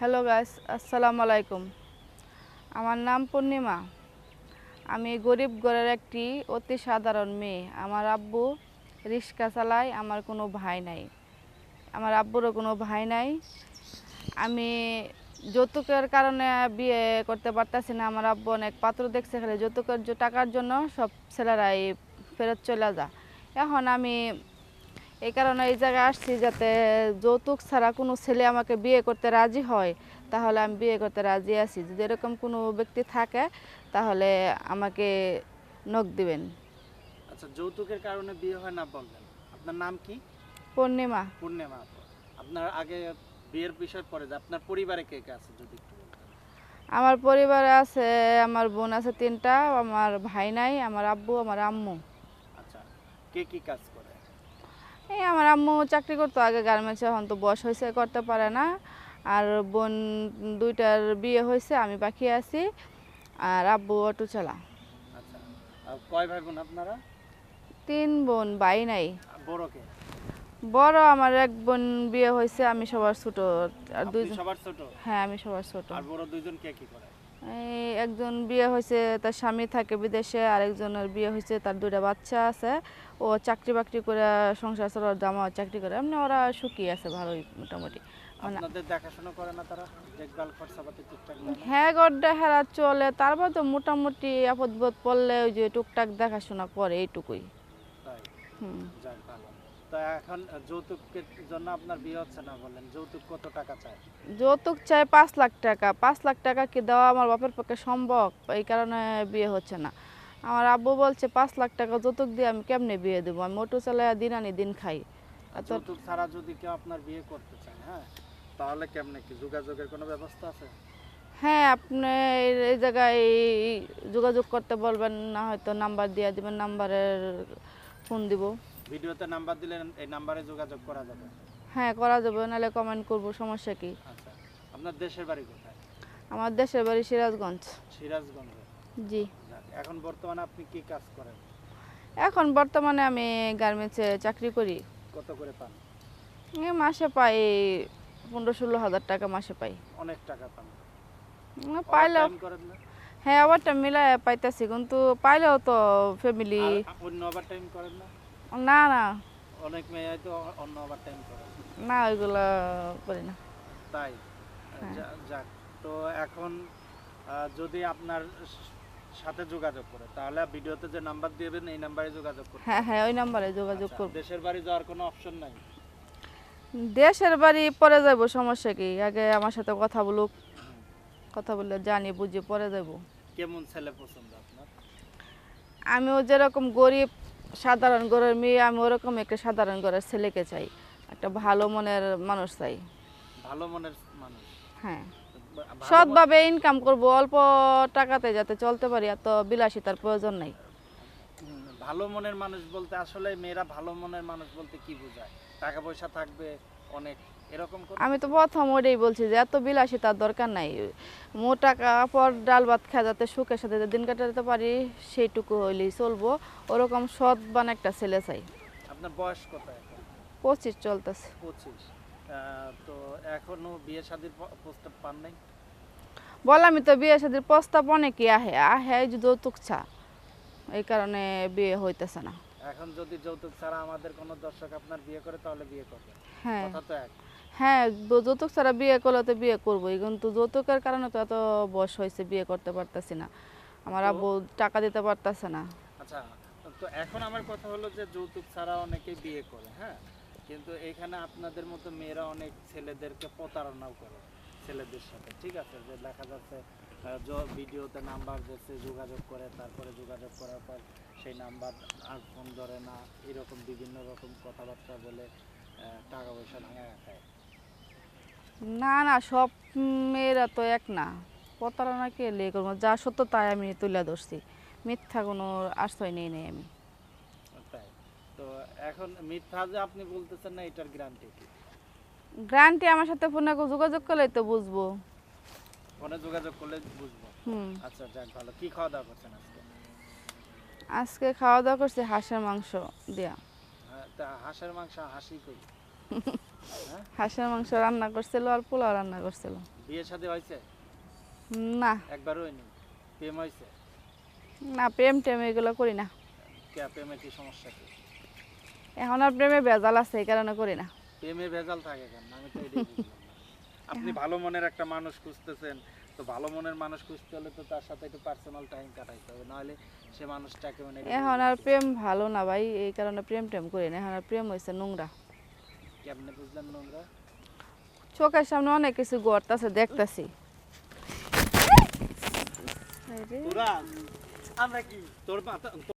Hello guys, আসসালামু আলাইকুম। আমার নাম পূর্ণিমা। আমি গরিব ঘরের একটি অতি সাধারণ মেয়ে। আমার আব্বু রিক্সা চালায়, আমার কোনো ভাই নাই। আমার আব্বুরও কোনো ভাই নাই। আমি যৌতুকের কারণে বিয়ে করতে পারতাছি না। আমার আব্বু অনেক পাত্র দেখছে, খালি যৌতুকের টাকার জন্য সব ছেলেরাই ফেরত চলে যা এখন আমি এই কারণে এই জায়গায় আসছি যাতে যৌতুক ছাড়া কোনো ছেলে আমাকে বিয়ে করতে রাজি হয় তাহলে আমি বিয়ে করতে রাজি আছি। যদি এরকম কোনো ব্যক্তি থাকে তাহলে আমাকে নখ দিবেন। আচ্ছা যৌতুকের কারণে বিয়ে হয় না বললেন। আপনার নাম কি? পূর্ণিমা। পূর্ণিমা। আপনার আগে বিয়ের বিষয় পরে আপনার পরিবারে কে কে আছে যদি আমার পরিবারে আছে আমার বোন আছে তিনটা আমার ভাই নাই আমার আব্বু আমার আম্মু। আচ্ছা কে কি কাজ এই আমার আম্মু চাকরি করতো আগে গার্মেন্টসে এখন তো বয়স হয়েছে করতে পারে না। আর বোন দুইটার বিয়ে হয়েছে আমি বাকি আছি। আর আব্বু অটো চালা আচ্ছা কয় ভাই বোন আপনারা? তিন বোন ভাই নাই। বড় কে বড় আমার এক বোন বিয়ে হয়েছে আমি সবার ছোট। আর আপনি দুইজন সবার ছোট? হ্যাঁ আমি সবার ছোট। আর বড় দুইজন কে কি করে? একজন বিয়ে হয়েছে তার স্বামী থাকে বিদেশে আর একজনের বিয়ে হয়েছে তার দুটা বাচ্চা আছে। ও চাকরি বাকরি করে সংসার চালার জামা চাকরি করে এমনি ওরা সুখী আছে ভালোই মোটামুটি। মানে দেখাশোনা করে না তারা? টুকটাক হ্যাঁ গড্ডা হেরা চলে। তারপর তো মোটামুটি আপদ বোধ পড়লে ওই যে টুকটাক দেখাশোনা করে এইটুকুই। হুম। তো এখন যৌতুকের জন্য আপনার বিয়ে হচ্ছে না বললেন যৌতুক কত টাকা চায়? যৌতুক চাই পাঁচ লাখ টাকা। পাঁচ লাখ টাকা কি দেওয়া আমার বাপের পক্ষে সম্ভব? এই কারণে বিয়ে হচ্ছে না। আমার আব্বু বলছে পাঁচ লাখ টাকা যৌতুক দিয়ে আমি কেমনে বিয়ে দেবো? আমি অটো চালাই দিন আনি দিন খাই। যৌতুক ছাড়া যদি কেউ আপনার বিয়ে করতে চায় হ্যাঁ? তাহলে কেমনে কি যোগাযোগের কোনো ব্যবস্থা আছে? হ্যাঁ আপনি এই- এই জায়গায় যোগাযোগ করতে বলবেন না হয়তো নাম্বার দিয়ে দিবেন নাম্বারের ফোন দিব। ভিডিওতে নাম্বার দিলে এই নাম্বারে যোগাযোগ করা যাবে? হ্যাঁ করা যাবে নাহলে কমেন্ট করব সমস্যা কি? আচ্ছা আপনার দেশের বাড়ি কোথায়? আমার দেশের বাড়ি সিরাজগঞ্জ। সিরাজগঞ্জ? জি। এখন বর্তমানে আপনি কি কাজ করেন? এখন বর্তমানে আমি গার্মেন্টসে চাকরি করি। কত করে পান? এই মাসে পাই পনেরো ষোলো হাজার টাকা মাসে পাই। অনেক টাকা পান। পাইলেও হ্যাঁ আবারটা মিলাই পাইতেছি কিন্তু পাইলেও তো ফ্যামিলি অন্য করেন না? না না। অনেক মেয়ে তো অন্য ওভার টাইম করে। না ওইগুলো করি না। তাই? হ্যাঁ। যাক। তো এখন যদি আপনার সাথে যোগাযোগ করে তাহলে ভিডিওতে যে নাম্বার দিবেন এই নাম্বারে যোগাযোগ করতে হ্যাঁ হ্যাঁ ওই নাম্বারে যোগাযোগ আচ্ছা, করব। দেশের বাড়ি যাওয়ার কোনো অপশন নাই? দেশের বাড়ি পরে যাব সমস্যা কি? আগে আমার সাথে কথা বলুক। কথা বললে জানি বুঝি পরে যাব কেমন ছেলে পছন্দ আপনার? আমিও যেরকম গরিব সাধারণ ঘরের মেয়ে আমি ওরকম একটা সাধারণ ঘরের ছেলেকে চাই। একটা ভালো মনের মানুষ চাই। ভালো মনের মানুষ? হ্যাঁ। সৎভাবে ইনকাম করব অল্প টাকাতে যাতে চলতে পারি এত বিলাসিতার প্রয়োজন নাই। ভালো মনের মানুষ বলতে আসলে মেয়েরা ভালো মনের মানুষ বলতে কি বোঝায়? টাকা পয়সা থাকবে অনেক আমি তো প্রথম ওটাই বলছি যে এত বিলাসিতার দরকার নাই। মোটা কাপড় ডাল ভাত খাওয়া যাতে সুখের সাথে দিন কাটাতে পারি সেইটুকু হইলেই চলবো। ওরকম সৎ বান একটা ছেলে চাই। আপনার বয়স কত পঁচিশ চলতেছে। পঁচিশ। তো এখনও বিয়ে শাদির প্রস্তাব পান নাই? বললামই তো বিয়ে শাদির প্রস্তাব অনেকই আহে। আহে যৌতুক চা। এই কারণে বিয়ে হইতেছে না। এখন যদি যৌতুক ছাড়া আমাদের কোনো দর্শক আপনার বিয়ে করে তাহলে বিয়ে করবে? হ্যাঁ। কথা তো এক। হ্যাঁ যৌতুক ছাড়া বিয়ে করলে তো বিয়ে করবোই। কিন্তু যৌতুকের কারণে তো এত বয়স হয়েছে বিয়ে করতে পারতেছি না। আমার আব্বু টাকা দিতে পারতেছে না। আচ্ছা তো এখন আমার কথা হলো যে যৌতুক ছাড়া অনেকেই বিয়ে করে হ্যাঁ? কিন্তু এখানে আপনাদের মতো মেয়েরা অনেক ছেলেদেরকে প্রতারণাও করে ছেলেদের সাথে ঠিক আছে? যে দেখা যাচ্ছে ভিডিওতে নাম্বার দিচ্ছে যোগাযোগ করে তারপরে যোগাযোগ করার পর সেই নাম্বার আর ফোন ধরে না এরকম বিভিন্ন রকম কথাবার্তা বলে টাকা পয়সা ভাঙা খায়। না না সব মেয়েরা তো এক না। প্রতারণা কে লে করব? যা সত্য তাই আমি তুলে ধরছি। মিথ্যা কোনো আশ্রয় নেই নেই আমি। তো এখন মিথ্যা যে আপনি বলতেছেন না এটার গ্যারান্টি কি? আমার সাথে ফোনে যোগাযোগ তো বুঝব। ফোনে যোগাযোগ করলে বুঝব। হুম। আচ্ছা যাক ভালো। কি খাওয়া দাওয়া করছেন আজকে? আজকে খাওয়া দাওয়া করছি হাঁসের মাংস দিয়া। হ্যাঁ, তা হাঁসের মাংস হাসি কই? হ্যাঁ হাঁসের মাংস রান্না করছিল আর পোলাও রান্না করছিল। বিয়ে শাদী হয়েছে? না। একবারও হয়নি? প্রেম হয়েছে? না প্রেম টেম এগুলো করি না। কে প্রেমে কি সমস্যা কি? এখন আর প্রেমে ভেজাল আছে এই কারণে করি না। প্রেমে ভেজাল থাকে কেন? আমি তো এটাই বুঝলাম না। আপনি ভালো মনের একটা মানুষ খুঁজতেছেন তো ভালো মনের মানুষ খুঁজতে হলে তো তার সাথে একটু পার্সোনাল টাইম কাটাইতে হবে নাহলে সে মানুষটাকে মানে এখন আর প্রেম ভালো না ভাই এই কারণে প্রেম টেম করি না এখন আর প্রেম হয়েছে নোংরা। কেমনে বুঝলেন নোংরা চোখের সামনে অনেক কিছু গড়তাছে দেখতাছি। আমরা কি? তোর মাথা